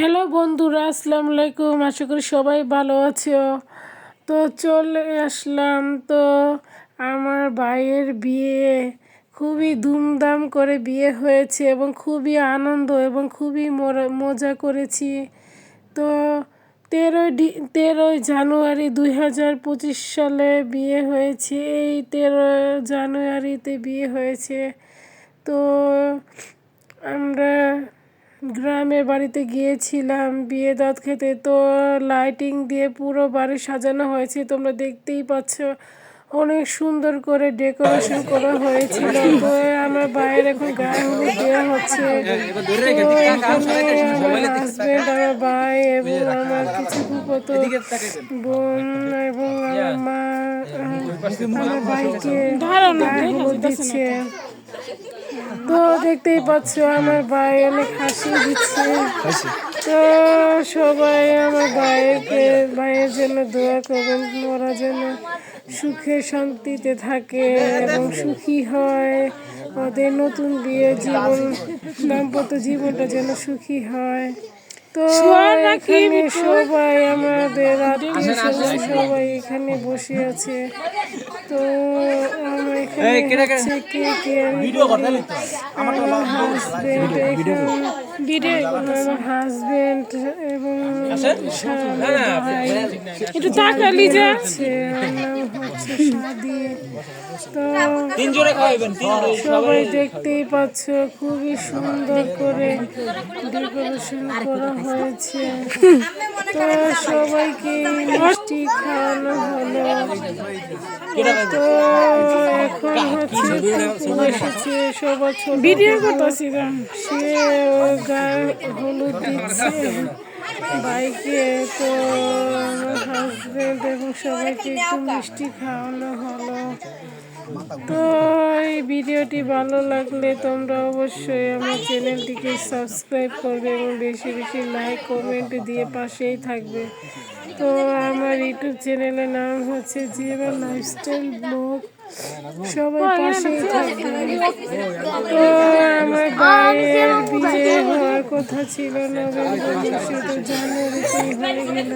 Hello বন্ধুরা আসসালামু আলাইকুম আশা করি সবাই ভালো আছো। তো চলে আসলাম। তো আমার ভাইয়ের বিয়ে খুবই ধুমধাম করে বিয়ে হয়েছে এবং খুবই আনন্দ এবং খুবই মজা করেছি। তো তেরোই ডি, তেরোই জানুয়ারি দুই হাজার পঁচিশ সালে বিয়ে হয়েছে। এই তেরো জানুয়ারিতে বিয়ে হয়েছে। তো আমরা গ্রামের বাড়িতে গিয়েছিলাম বিয়ে দাঁত খেতে। তো লাইটিং দিয়ে পুরো বাড়ি সাজানো হয়েছে তোমরা দেখতেই পাচ্ছ। অনেক সুন্দর করে ডেকোরেশন করা হয়েছিল। তো আমার বাইরে এখন গায়ে হলুদ দেওয়া হচ্ছে। আমার হাজবেন্ড আমার ভাই এবং আমার কিছু ফুফতো বোন এবং আমার মা আমার ভাইকে গায়ে হলুদ দিচ্ছে। তো দেখতেই পাচ্ছ আমার ভাই অনেক হাসি দিচ্ছে। তো সবাই আমার ভাইকে ভাইয়ের জন্য দোয়া করবেন ওরা যেন সুখে শান্তিতে থাকে এবং সুখী হয়। ওদের নতুন বিয়ে জীবন দাম্পত্য জীবনটা যেন সুখী হয়। তো এখানে সবাই আমাদের আত্মীয় স্বজন সবাই এখানে বসে আছে। তো আমার এখানে হচ্ছে কে কে আমার হাজবেন্ড এখানে আমার হাজবেন্ড এবং একটু তাকালি যে। হচ্ছে শাদি। তো সবাই দেখতেই পাচ্ছ খুবই সুন্দর করে ডেকোরেশন করা হয়েছে। তো সবাইকে মিষ্টি খাওয়ানো হলো। তো এখন হচ্ছে এসেছে সবার ভিডিও করতেছি সে গায়ে হলুদ দিচ্ছে বাইকে তো আমার এবং সবাইকে একটু মিষ্টি খাওয়ানো হলো। তো এই ভিডিওটি ভালো লাগলে তোমরা অবশ্যই আমার চ্যানেলটিকে সাবস্ক্রাইব করবে এবং বেশি বেশি লাইক, কমেন্ট দিয়ে পাশেই থাকবে। তো আমার ইউটিউব চ্যানেলের নাম হচ্ছে জিএমএল লাইফস্টাইল ব্লগ। সবাই পাশেই থাকবে। তো আমার ভাইয়ের বিয়ে হওয়ার কথা ছিল মাসে, তো জানুয়ারিতেই হয়ে গেল।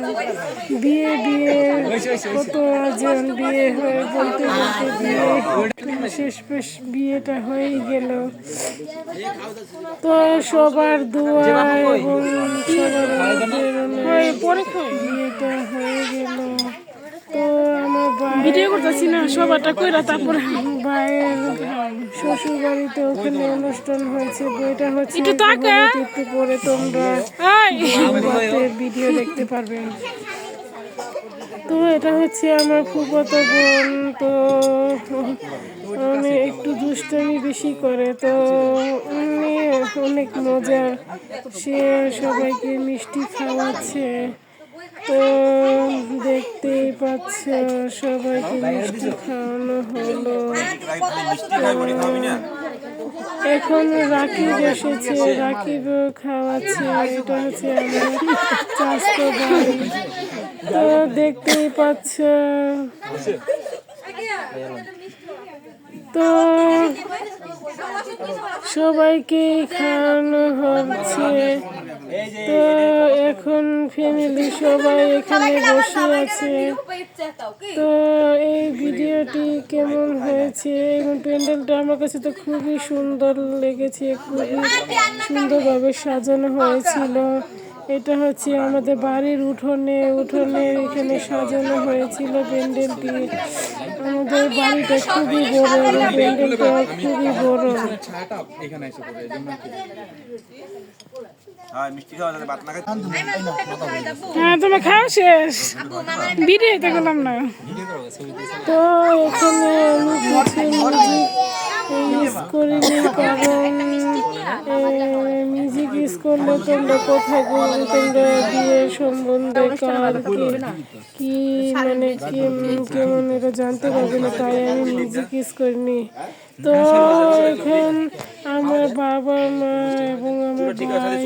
বিয়ে বিয়ে, কত আজন বিয়ে হয়ে বলতে বলতে বিয়ে শেষ পেশ বিয়েটা হয়েই গেল। তো সবার দোয়া এবং সবার বিয়েটা হয়ে গেল। তো আমার ভিডিও করতেছি না সবারটা কইরা তারপরে। ভাইয়ের শ্বশুর বাড়িতে ওখানে অনুষ্ঠান হয়েছে বইটা হচ্ছে একটু পরে তোমরা ভিডিও দেখতে পারবে। তো এটা হচ্ছে আমার ফুফাতো বোন, তো উনি একটু দুষ্টামি বেশি করে, তো অনেক মজা, সে সবাইকে মিষ্টি খাওয়াচ্ছে, তো দেখতেই পাচ্ছ সবাইকে মিষ্টি খাওয়ানো হলো। এখন রাকিব এসেছে রাকিব খাওয়াচ্ছে, এটা হচ্ছে আমার তো দেখতেই পাচ্ছ। তো সবাইকে খাওয়ানো হচ্ছে। তো এখন ফ্যামিলি সবাই এখানে বসে আছে। তো এই ভিডিওটি কেমন হয়েছে? এবং প্যান্ডেলটা আমার কাছে তো খুবই সুন্দর লেগেছে, খুবই সুন্দরভাবে সাজানো হয়েছিল। এটা হচ্ছে আমাদের বাড়ির উঠোনে উঠোনে এখানে সাজানো হয়েছিল প্যান্ডেলটি আমাদের বাড়িটা খুবই বড় এবং প্যান্ডেলটা খুবই বড়। হ্যাঁ তোমার খাওয়া শেষ? ভিডিওতে গেলাম না। তো এখানে আমি মিউজিক কারণ মিউজিক করলে তোমরা কোথায় বলবে তোমরা বিয়ে সম্বন্ধে কার কি মানে কি কেমন এটা জানতে পারবে না তাই আমি মিউজিক ইউজ করিনি। তো এখন আমার বাবা মা এবং আমার ভাই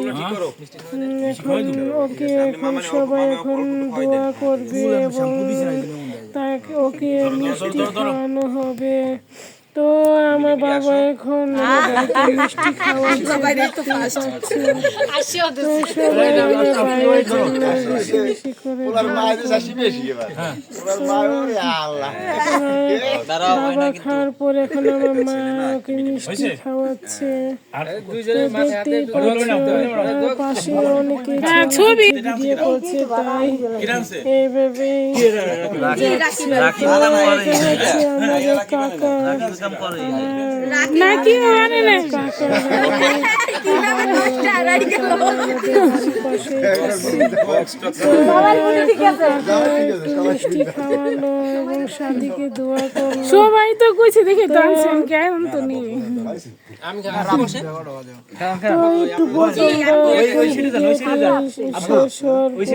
এখন ওকে এখন সবাই এখন দোয়া করবে এবং তাকে ওকে মিষ্টি খাওয়ানো হবে। তো আমার বাবা এখন মিষ্টি আল্লাহ বাবা খাওয়ার পর এখন আমার মা ওকে মিষ্টি খাওয়াচ্ছে পাশে অনেকে ছবি ভিডিও করছে তাই হচ্ছে আমাদের কাকা নাকি মানে না? এবং সবাই তো কইছে, দেখে তো কেন তো নি তো একটু পছন্দ শেষ হওয়ার পরে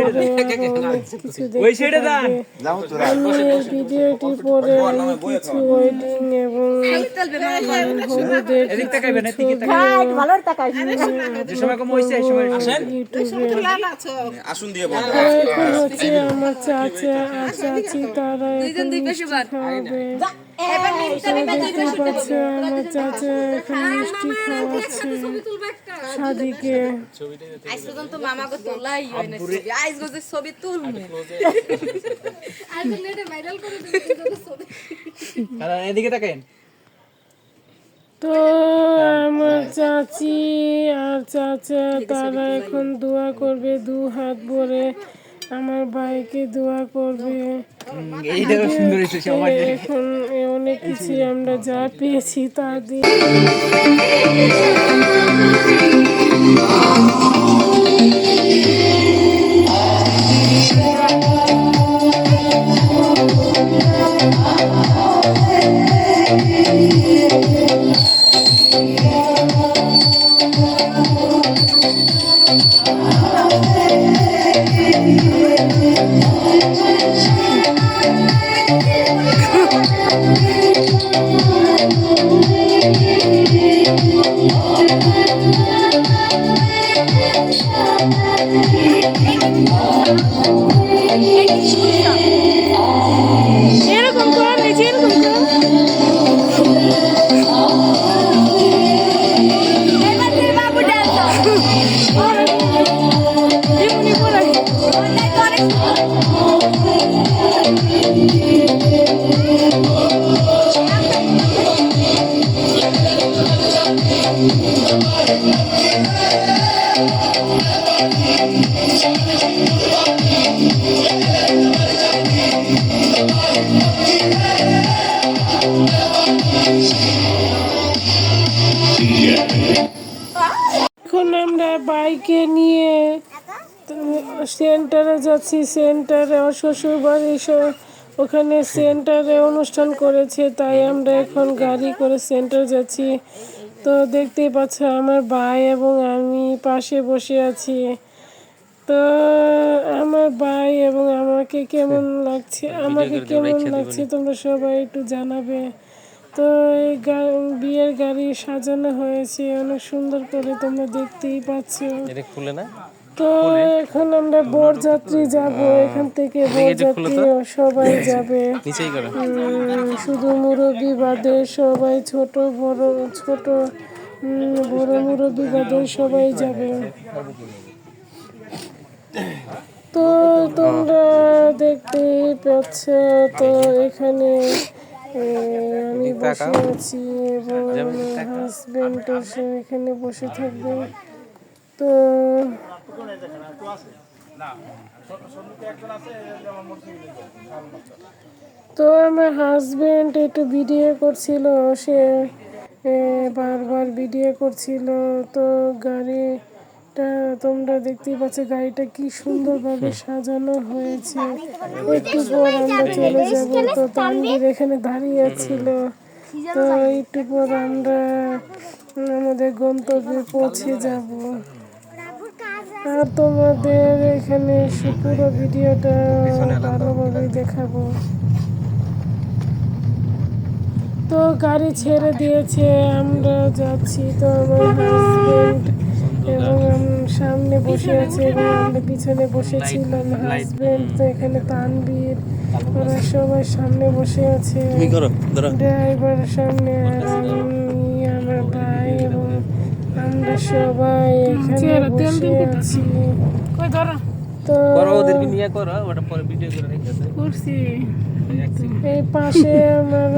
তোরা আসুন। দিয়ে বল হচ্ছে আমার চাচা চাচি তারা আমার চাচা এখন মিষ্টি খাওয়াচ্ছে। তোলাই হয় না ছবি। এদিকে তাকাইন। তো আমার চাচি আর চাচা তারা এখন দোয়া করবে দু হাত ভরে আমার ভাইকে দোয়া করবে। এখন অনেক কিছু আমরা যা পেয়েছি তা দিয়ে। Thank. আমরা বাইকে নিয়ে সেন্টারে যাচ্ছি সেন্টারে ওর শ্বশুর বাড়ি স- ওখানে সেন্টারে অনুষ্ঠান করেছে তাই আমরা এখন গাড়ি করে সেন্টার যাচ্ছি। তো দেখতেই পাচ্ছ আমার ভাই এবং আমি পাশে বসে আছি। তো আমার ভাই এবং আমাকে কেমন লাগছে? আমাকে কেমন লাগছে? তোমরা সবাই একটু জানাবে। তো এই বিয়ের গাড়ি সাজানো হয়েছে অনেক সুন্দর করে তোমরা দেখতেই পাচ্ছ। না? তো এখন আমরা বরযাত্রী যাব এখান থেকে বরযাত্রী সবাই যাবে। শুধু মুরব্বী বাদে সবাই ছোট বড় ছোট বড় মুরব্বী বাদে সবাই যাবে। তো তোমরা দেখতেই পাচ্ছ তো এখানে আমি বসে আছি এবং আমার হাজবেন্ড এখানে বসে থাকবে। তো তো আমার হাজবেন্ড একটু ভিডিও করছিল সে বারবার ভিডিও করছিল। তো গাড়িটা তোমরা দেখতেই পাচ্ছ গাড়িটা কি সুন্দরভাবে সাজানো হয়েছে। একটু পর আমরা চলে যাব তো তানভীর এখানে দাঁড়িয়ে ছিল। তো একটু পর আমরা আমাদের গন্তব্যে পৌঁছে যাব। আর তোমাদের এখানে পুরো ভিডিওটা ভালোভাবে দেখাবো। তো গাড়ি ছেড়ে দিয়েছে, আমরা যাচ্ছি তো আমার হাজবেন্ড এবং সামনে বসে আছে এবং আমরা পিছনে বসেছিলাম হাজবেন্ড তো এখানে তানবীর ওরা সবাই সামনে বসে আছে। ড্রাইভার সামনে আর আমি আমার ভাই এবং আমরা সবাই এখানে বসে আছি। তো এই পাশে আমার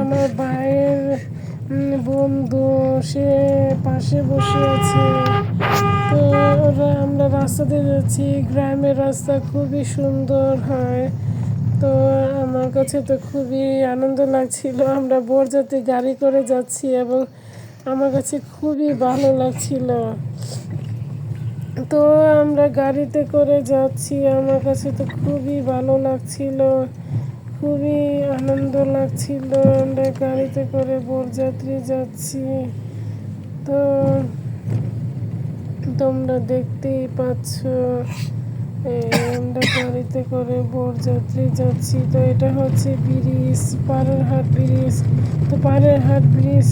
আমার ভাইয়ের উম, বন্ধু সে পাশে বসে আছে। তো আমরা রাস্তাতে যাচ্ছি। গ্রামের রাস্তা খুবই সুন্দর হয়। তো আমার কাছে তো খুবই আনন্দ লাগছিল। আমরা বরযাত্রী গাড়ি করে যাচ্ছি এবং আমার কাছে খুবই ভালো লাগছিল। তো আমরা গাড়িতে করে যাচ্ছি। আমার কাছে তো খুবই ভালো লাগছিল। খুবই আনন্দ লাগছিল। আমরা গাড়িতে করে বরযাত্রী যাচ্ছি। তো তোমরা দেখতেই পাচ্ছ আমরা গাড়িতে করে বরযাত্রী যাচ্ছি। তো এটা হচ্ছে ব্রিজ পাড়েরহাট ব্রিজ। তো পাড়ের হাট ব্রিজ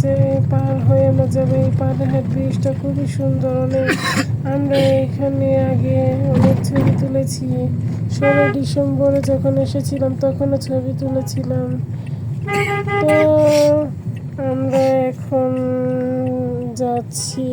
পার হয়ে আমরা যাব। এই পাড়েরহাট ব্রিজটা খুবই সুন্দর, অনেক আমরা এখানে আগে অনেক ছবি তুলেছি। ষোলো ডিসেম্বরে যখন এসেছিলাম, তখনও ছবি তুলেছিলাম। তো আমরা এখন যাচ্ছি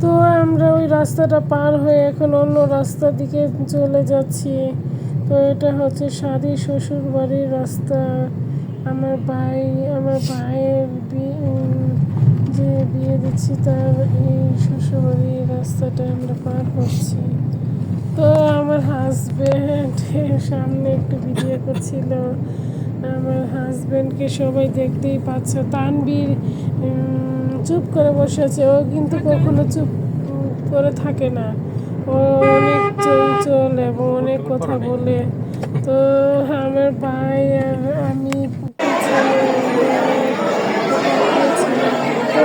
তো আমরা ওই রাস্তাটা পার হয়ে এখন অন্য রাস্তার দিকে চলে যাচ্ছি। তো এটা হচ্ছে সাদি শ্বশুর বাড়ির রাস্তা। আমার ভাই, আমার ভাইয়ের যে বিয়ে দিচ্ছি তার এই শ্বশুর বাড়ির রাস্তাটা আমরা পার হচ্ছি। তো আমার হাজবেন্ড সামনে একটু ভিডিও করছিল। আমার হাজব্যান্ডকে সবাই দেখতেই পাচ্ছ। তানবীর চুপ করে বসে আছে। ও কিন্তু কখনো চুপ করে থাকে না। ও অনেক চঞ্চল এবং অনেক কথা বলে। তো আমার ভাই আমি তো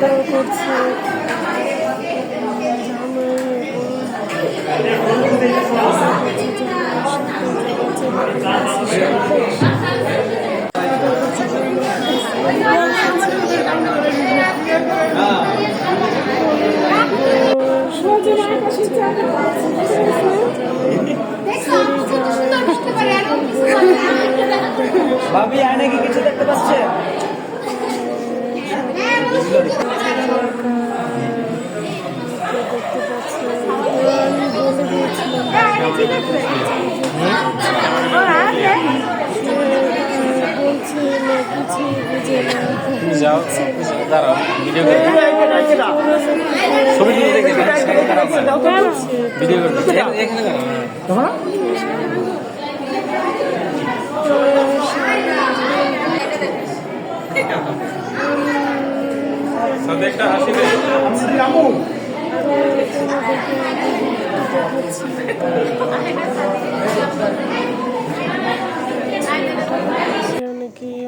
খাওয়া করছে। ভাবি আয়না কি কিছু দেখতে পাচ্ছি যাও দাঁড়াও ভিডিও করে ছবি তুলে দেখে ভিডিও করে এখানে দাঁড়াও দে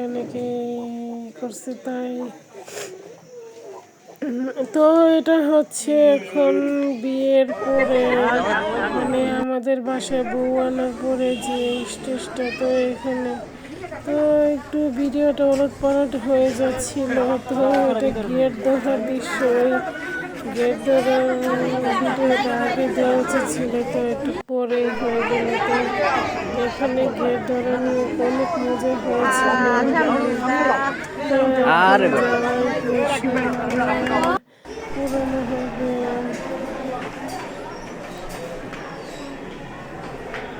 অনেকে করছে তাই। তো এটা হচ্ছে এখন বিয়ের পরে মানে আমাদের বাসায় বউ আনার পরে যে স্টেজটা তো এখানে তো একটু ভিডিওটা ওলট পালট হয়ে যাচ্ছিল তো এটা গেট দেখার দৃশ্য ওই গেট ধরে ভিডিওটা আগে দেওয়া উচিত ছিল তো একটু পরে হয়ে গেল। তো এখানে গেট ধরানো অনেক মজা হয়েছিল পুরনো হবে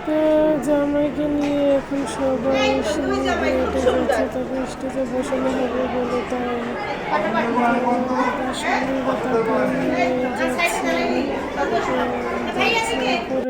তো জামাইকে নিয়ে এখন সবাই সিনেমাতে যাচ্ছে তারপর স্টেজে বসানো হবে বলে তার যাচ্ছে যাচ্ছে।